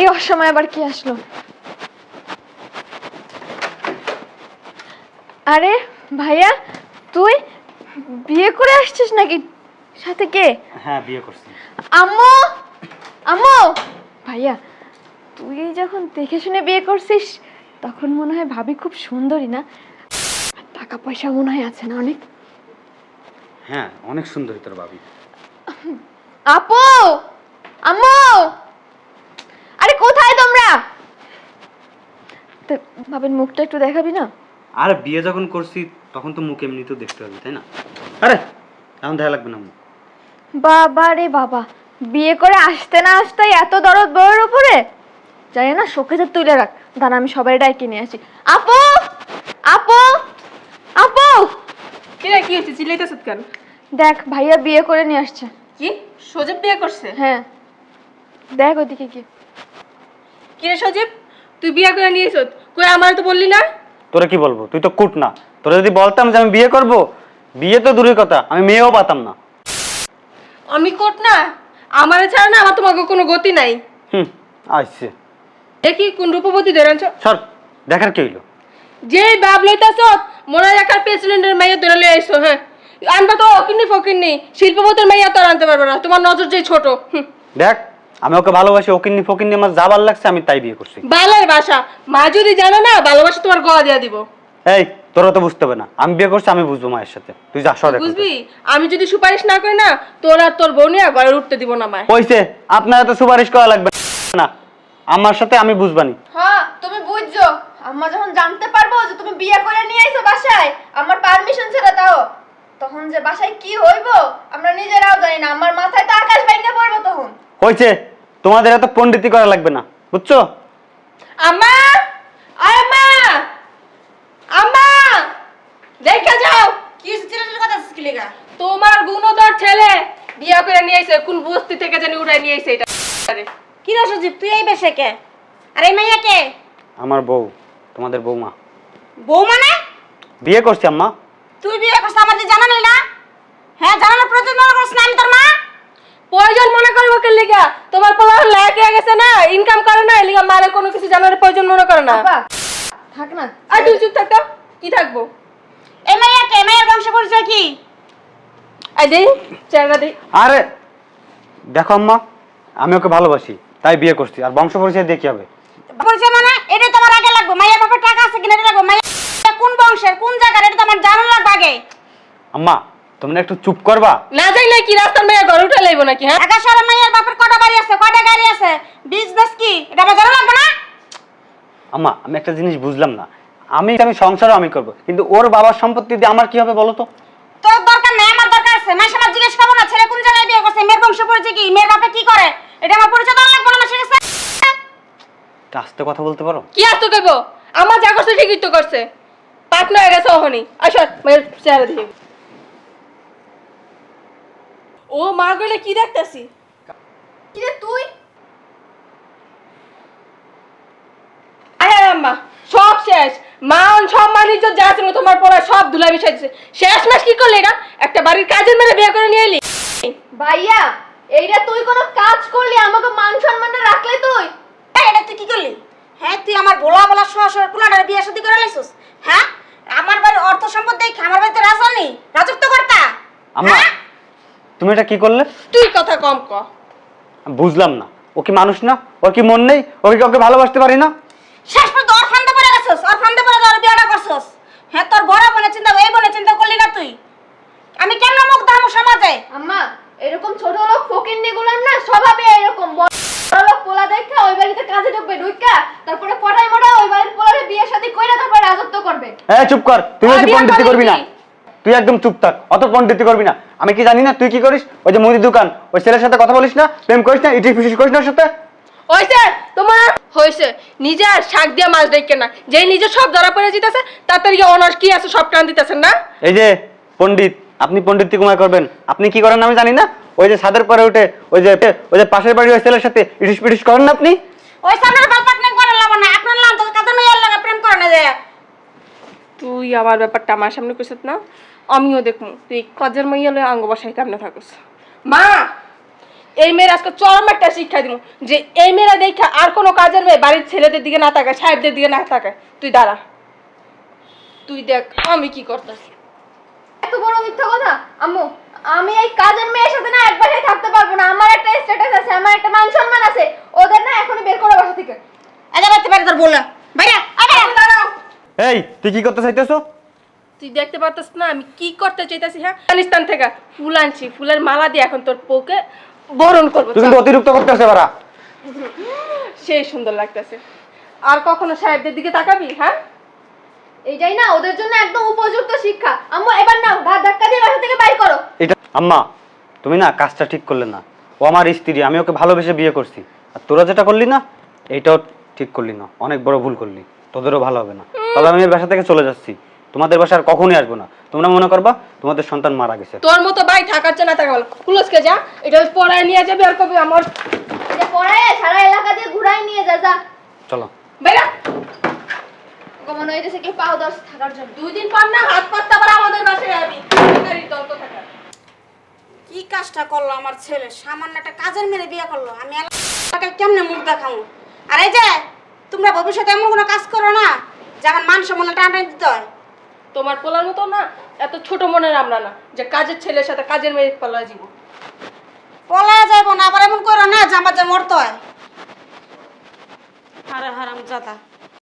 এই অসময় আবার কি আসলো? আরে ভাইয়া তুই বিয়ে করে আসছিস নাকি? সাথে কে? হ্যাঁ বিয়ে করছি। আম্মু! আম্মু! ভাইয়া তুই যখন দেখে শুনে বিয়ে করছিস তখন মনে হয় ভাবি খুব সুন্দরী না? টাকা পয়সা মনে হয় আছে না অনেক? হ্যাঁ অনেক সুন্দরী তোর ভাবি। আপু আম্মু আরে কোথায় তোমরা তো ভাবেন মুখটা একটু দেখাবি না? আর বিয়ে যখন করছি তখন তো মুখ এমনিতেও দেখতে হবে তাই না? আরে এখন দেখা লাগবে না মুখ। বাবা রে বাবা বিয়ে করে আসতে না আসতে এত দরদ বউয়ের উপরে? জানি না শোকেজে তুলে রাখ। দাঁড়া আমি সবাই ডাইকে নিয়ে আসি। আপু! আপু! আপু! কিরে কি হয়েছে? চিল্লাইতেছ কেন? দেখ ভাইয়া বিয়ে করে নিয়ে আসছে। কি? সজীব বিয়ে করছে? হ্যাঁ। দেখ ওদিকে কি। কিরে সজীব? তুই বিয়ে করে নিয়েছ? কই আমার তো বললি না? তোরে কি বলব? তুই তো কুট না। তোরা যদি বলতাম যে আমি বিয়ে করব বিয়ে তো দূরের কথা আমি মেয়েও পাতাম না। আমি কোট না? আমার ছাড়া না আমার তোমাকে কোনো গতি নাই। হুম আসছে দেখি কোন রূপবতী ধরে আনছো। সর দেখার কি হইল? যে বাপ লইতাছ মনে রাখার প্রেসিডেন্টের মাইয়া ধরে লই আইছো হ্যাঁ। আনবা তো অকিন্নি ফকিন্নি শিল্পপতির মাইয়া তো আর আনতে পারবে না তোমার নজর যে ছোট হুম। দেখ আমি ওকে ভালোবাসি ওকিন্নি ফকিন্নি আমার যা ভালো লাগছে আমি তাই বিয়ে করছি। বালার বাসা মা যদি জানে না ভালোবাসা তোমার গলা দিয়া দিব। এই তোরা তো বুঝতে হবে না। আমি বিয়ে করছি আমি বুঝব মায়ের সাথে। তুই যা সর। বুঝবি? আমি যদি সুপারিশ না করি না তোর আর তোর বউ নিয়ে ঘরে উঠতে দিব না মায়। কইছে আপনারা তো সুপারিশ করা লাগবে না। আমার সাথে আমি বুঝবানি হ্যাঁ তুমি বুঝছ। আম্মা যখন জানতে পারব যে তুমি বিয়ে করে নিয়ে আইছো বাসায় আমার পারমিশন ছাড়া দাও। তখন যে বাসায় কি হইব আমরা নিজেরাও জানি না। আমার মাথায় তো আকাশ ভেঙে পড়ব তখন। হয়েছে তোমাদের এত পণ্ডিতি করা লাগবে না বুঝছ? আম্মা! আয় মা আম্মা! দেখা যাও! কি ছেলেটার কথা আছিস কি লেগা? তোমার গুণধর ছেলে বিয়া করে নিয়ে আইছে কোন বস্তি থেকে জানি উড়াই নিয়ে আইছে এটা। কি রে সজীব তুই এই বেশে কে? আর এই মাইয়া কে? আমার বউ তোমাদের বৌমা বউ মানে? বিয়ে করছি আম্মা। তুই বিয়ে করছিস আমাদের জানালি না? হ্যাঁ জানানোর প্রয়োজন মনে করছিস না আমি তোর মা প্রয়োজন মনে করব কে লিগা তোমার পোলা লাগে গেছে না ইনকাম করে না লিগা মারে কোনো কিছু জানার প্রয়োজন মনে করে না। বাবা থাক না। আর তুই চুপ থাকতো কি থাকব? এই মাইয়া কে মাইয়ার বংশ পরিচয় কি? আই দেই চেহারা দেই আরে দেখো আম্মা আমি ওকে ভালোবাসি তাই বিয়ে করছি আর বংশ পরিচয় দিয়ে কি হবে? পরিচয় মানে এটা তোমার আগে লাগবে মাইয়ার বাপের টাকা আছে কিনা এটা লাগবে মাইয়া কোন বংশের কোন জায়গার এটা তো আমার জানা লাগবে আগে। আম্মা তোমরা একটু চুপ করবা? না যাইলে কি রাস্তার মেয়ে ঘর উঠে লাইবো নাকি হ্যাঁ? ঢাকা শহরে মাইয়ার বাপের কটা বাড়ি আছে? কটা গাড়ি আছে? বিজনেস কি? এটা আমার জানা লাগবে না? আম্মা আমি একটা জিনিস বুঝলাম না। আমি আমি সংসারও আমি করব কিন্তু ওর বাবার সম্পত্তি দিয়ে আমার কি হবে বলো তো? তোর দরকার নেই আমার দরকার আছে। মাসে মাস জিজ্ঞেস করব না ছেলে কোন জায়গায় বিয়ে করছে? মেয়ের বংশ পরিচয় কি? মেয়ের বাপে কি করে? এটা আমার পরিচয় দেওয়া লাগবে না মাসের কাছে একটু আস্তে কথা বলতে পারো? কি আস্তে তো আমার যা করছে ঠিকই তো করছে। পাকনা হয়ে গেছে ওহনি আসর মেয়ের চেহারা দিয়ে ও মা গলে কি দেখতেছি? কি রে তুই? আম্মা সব শেষ। মান সম্মান ইজ্জত যা ছিল তোমার পড়া সব ধুলাই মিশাই দিছে। শেষ মাস কি করলি এটা? একটা বাড়ির কাজের মেয়ে বিয়ে করে নিয়ে এলি। ভাইয়া এইটা তুই কোনো কাজ করলি? আমাকে মান সম্মানটা রাখলে তুই? এই, এটা তুই কি করলি? হ্যাঁ তুই আমার বলা বলা সহ কুলাটার বিয়ে শাদী করে লাইছিস হ্যাঁ? আমার বাড়ির অর্থ সম্পদ দেখে আমার বাড়িতে রাজধানী রাজত্ব কর্তা। আম্মা হ্যাঁ? তুমি এটা কি করলে? তুই কথা কম ক। বুঝলাম না। ও কি মানুষ না? ওর কি মন নেই? ওকে কি ওকে ভালোবাসতে পারি না? শেষ পর্যন্ত ওর ফান্দে পড়ে গেছিস। ওর ফান্দে পড়ে তোর বিয়েটা করছিস। হ্যাঁ তোর বড় বোনে চিন্তা এই বোনে চিন্তা করলি না তুই? আমি কেন মুখ দাম সমাজে? আম্মা এরকম ছোট লোক ফকিন্নি গুলার না? স্বভাবে এরকম বড় লোক পোলা দেখা ওই বাড়িতে কাজে ঢুকবে ঢুকা তারপরে পড়াই মোড়া ওই বাড়ির পোলারে বিয়ে শাদী কইরা তারপরে রাজত্ব করবে। হ্যাঁ চুপ কর। তুই বেশি পণ্ডিতি করবি না। তুই একদম চুপ থাক অত পণ্ডিতি করবি না। আমি কি জানি না তুই কি করিস? ওই যে মুদি দোকান ওই ছেলের সাথে কথা বলিস না প্রেম করিস না ইটিস ফিটিস করিস না সাথে? হয়েছে তোমার হয়েছে নিজে আর শাক দিয়া মাছ দেখে না যেই নিজে সব ধরা পড়ে যেতেছে তাড়াতাড়ি অনার্স কি আছে সব টান দিতেছেন না? এই যে পণ্ডিত আপনি পণ্ডিত কুমার করবেন। আপনি কি করেন আমি জানি না। ওই যে ছাদের পরে উঠে ওই যে ওই যে পাশের বাড়ির ওই ছেলের সাথে ইটিস পিটিস করেন না আপনি? ওই সামনের বালপাক নেই করে লাভ না আপনার লাম তো কাজে মেয়ের লাগে প্রেম করে না যায় তুই আমার ব্যাপারটা আমার সামনে কইছত না? আমিও দেখমু তুই কাজের মাইয়া লয়ে আঙ্গ বসাই কেমনে থাকস। মা! এই মেয়ের আজকে চরম একটা শিক্ষা দিব যে এই মেয়েরা দেখা আর কোনো কাজের মেয়ে বাড়ির ছেলেদের দিকে না তাকায় সাহেবদের দিকে না তাকায়। তুই দাঁড়া। তুই দেখ আমি কি করতেছি। এত বড় মিথ্যা কথা? আম্মু আমি এই কাজের মেয়ের সাথে না এক বাসায় থাকতে পারব না। আমার একটা স্ট্যাটাস আছে আমার একটা মান সম্মান আছে। ওদের না এখনই বের করো বাসা থেকে। আজ বাড়তে পারে তোর বললাম দাঁড়াও। এই তুই কি করতে চাইতেছো? তুই দেখতে পারতাস না আমি কি করতে চাইতাছি হ্যাঁ? আফগানিস্তান থেকে ফুল আনছি ফুলের মালা দিয়ে এখন তোর বউকে বরণ করব তুই কিন্তু অতিরিক্ত করতেছে বারা সেই সুন্দর লাগতেছে। আর কখনো সাহেবদের দিকে তাকাবি হ্যাঁ? এইটাই না ওদের জন্য একদম উপযুক্ত শিক্ষা। আম্মু এবার নাও ঘাট ধাক্কা দিয়ে বাসা থেকে বাইর করো। এটা আম্মা তুমি না কাজটা ঠিক করলে না। ও আমার স্ত্রী আমি ওকে ভালোবেসে বিয়ে করছি। আর তোরা যেটা করলি না এইটাও ঠিক করলি না। অনেক বড় ভুল করলি। তোদেরও ভালো হবে না। তবে আমি বাসা থেকে চলে যাচ্ছি। তোমাদের বাসা আর কখনই আসব না। তোমরা মনে করবা তোমাদের সন্তান মারা গেছে। তোর মতো ভাই থাকার জন্য টাকা বল কুলসকে যা এটা পড়ায় নিয়ে যাবি আর কবি আমার। এটা পড়ায় সারা এলাকা দিয়ে ঘুরাই নিয়ে যা যা। চলো। বেরা। ওকে মনে হইতেছে কেউ পাও দশ থাকার জন্য। দুই দিন পর না হাত পাততে আবার আমাদের বাসায় যাবি ভিখারির দল তো থাকা। কি কাজটা করল আমার ছেলে? সামান্য একটা কাজের মেরে বিয়ে করল। আমি এলাকায় কেমনে মুখ দেখাবো আর এই যে তোমরা ভবিষ্যতে এমন কোনো কাজ করো না যে আমার মান সম্মান টানটানি দিতে হয়। তোমার পোলার মতো না, এত ছোট মনের আমরা না, যে কাজের ছেলের সাথে কাজের মেয়ে পালা জীব পলা যাইব না, আবার এমন করো না যে আমার মরতে হয়। হারে হারাম জাতা